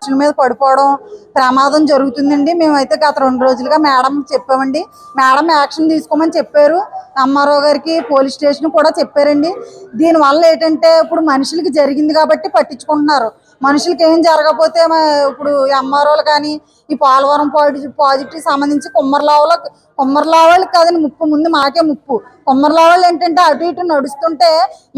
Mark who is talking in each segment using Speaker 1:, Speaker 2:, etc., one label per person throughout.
Speaker 1: మనుషుల మీద పడిపోవడం ప్రమాదం జరుగుతుందండి. మేమైతే గత రెండు రోజులుగా మేడం చెప్పామండి. మేడం యాక్షన్ తీసుకోమని చెప్పారు. అమ్మారావు గారికి పోలీస్ స్టేషన్ కూడా చెప్పారండి. దీనివల్ల ఏంటంటే ఇప్పుడు మనుషులకి జరిగింది కాబట్టి పట్టించుకుంటున్నారు. మనుషులకి ఏం జరగకపోతే ఇప్పుడు ఎంఆర్ఓలు కానీ ఈ పోలవరం పాజిటివ్ పాజిటివ్ సంబంధించి కుమ్మర్లావలో కుమ్మర్లావాళ్ళకి కాదండి ముప్పు ముందు మాకే ముప్పు. కుమ్మర్లావాళ్ళు ఏంటంటే అటు ఇటు నడుస్తుంటే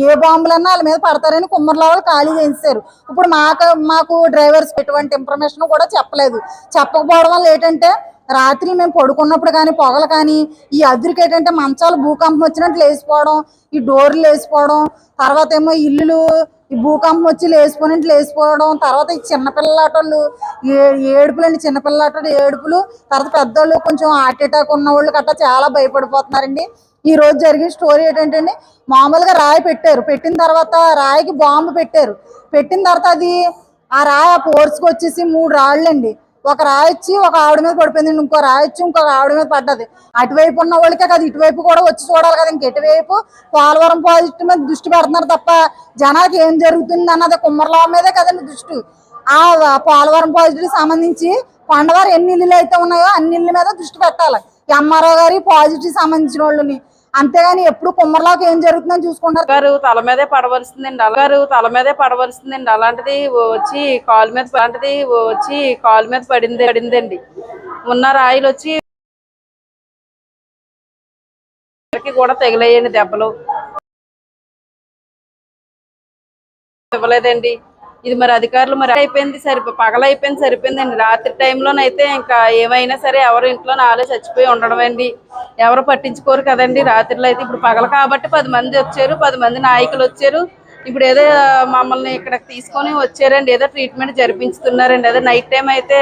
Speaker 1: ఏ బాంబులన్నా వాళ్ళ మీద పడతారని కుమ్మర్లావాళ్ళు ఖాళీ చేశారు ఇప్పుడు మాకు మాకు డ్రైవర్స్ ఎటువంటి ఇన్ఫర్మేషన్ కూడా చెప్పలేదు. చెప్పకపోవడం వల్ల ఏంటంటే రాత్రి మేము పడుకున్నప్పుడు కానీ పొగలు కానీ ఈ అదురుకి ఏంటంటే మంచాలు భూకంపం వచ్చినట్టు లేచిపోవడం ఈ డోర్లు లేచిపోవడం తర్వాత ఏమో ఇల్లులు ఈ భూకంపం వచ్చి లేచిపోయినట్టు లేచిపోవడం తర్వాత ఈ చిన్నపిల్లాటోళ్ళు ఏ ఏడుపులు అండి చిన్నపిల్లాటోళ్ళు ఏడుపులు తర్వాత పెద్దోళ్ళు కొంచెం హార్ట్ అటాక్ ఉన్న వాళ్ళు గట్టా చాలా భయపడిపోతున్నారండి. ఈ రోజు జరిగిన స్టోరీ ఏంటంటే అండి, మామూలుగా రాయి పెట్టారు. పెట్టిన తర్వాత రాయికి బాంబు పెట్టారు. పెట్టిన తర్వాత అది ఆ రాయి ఆ ఫోర్స్కి వచ్చేసి మూడు రాళ్ళండి. ఒక రాయొచ్చి ఒక ఆవిడ మీద పడిపోయింది ఇంకో రాయొచ్చి ఇంకొక ఆవిడ మీద పడ్డది. అటువైపు ఉన్న వాళ్ళకే కదా ఇటువైపు కూడా వచ్చి చూడాలి కదా ఇంక. ఎటువైపు పోలవరం ప్రాజెక్టు మీద దృష్టి పెడుతున్నారు తప్ప జనానికి ఏం జరుగుతుంది అన్నది కుమ్మరలా మీదే కదండి దృష్టి. ఆ పోలవరం ప్రాజెక్టుకి సంబంధించి కొండవారు ఎన్ని ఇల్లులు అయితే ఉన్నాయో అన్ని ఇళ్ళ మీద దృష్టి పెట్టాలి. ఎంఆర్ఓ గారి పాజిటివ్ సంబంధించిన వాళ్ళని. అంతేగాని ఎప్పుడు కుమ్మర్లాగా ఏం జరుగుతుందని చూసుకుంటారు.
Speaker 2: గారు తల మీదే పడవలసిందండి. అలాగారు తల మీదే పడవలసిందండి. అలాంటిది వచ్చి కాలు మీద అలాంటిది వచ్చి కాలు మీద పడింది పడిందండి. ఉన్న రాయిలు వచ్చి కూడా తగిలయ్యండి దెబ్బలు. ఇవ్వలేదండి. ఇది మరి అధికారులు మరి అయిపోయింది సరిపో పగలైపోయింది సరిపోయిందండి. రాత్రి టైంలోనైతే ఇంకా ఏమైనా సరే ఎవరు ఇంట్లో నాలో చచ్చిపోయి ఉండడం అండి ఎవరు పట్టించుకోరు కదండి. రాత్రిలో అయితే ఇప్పుడు పగల కాబట్టి పది మంది వచ్చారు పది మంది నాయకులు వచ్చారు. ఇప్పుడు ఏదో మమ్మల్ని ఇక్కడ తీసుకొని వచ్చారండి. ఏదో ట్రీట్మెంట్ జరిపించుతున్నారండి. అదే నైట్ టైం అయితే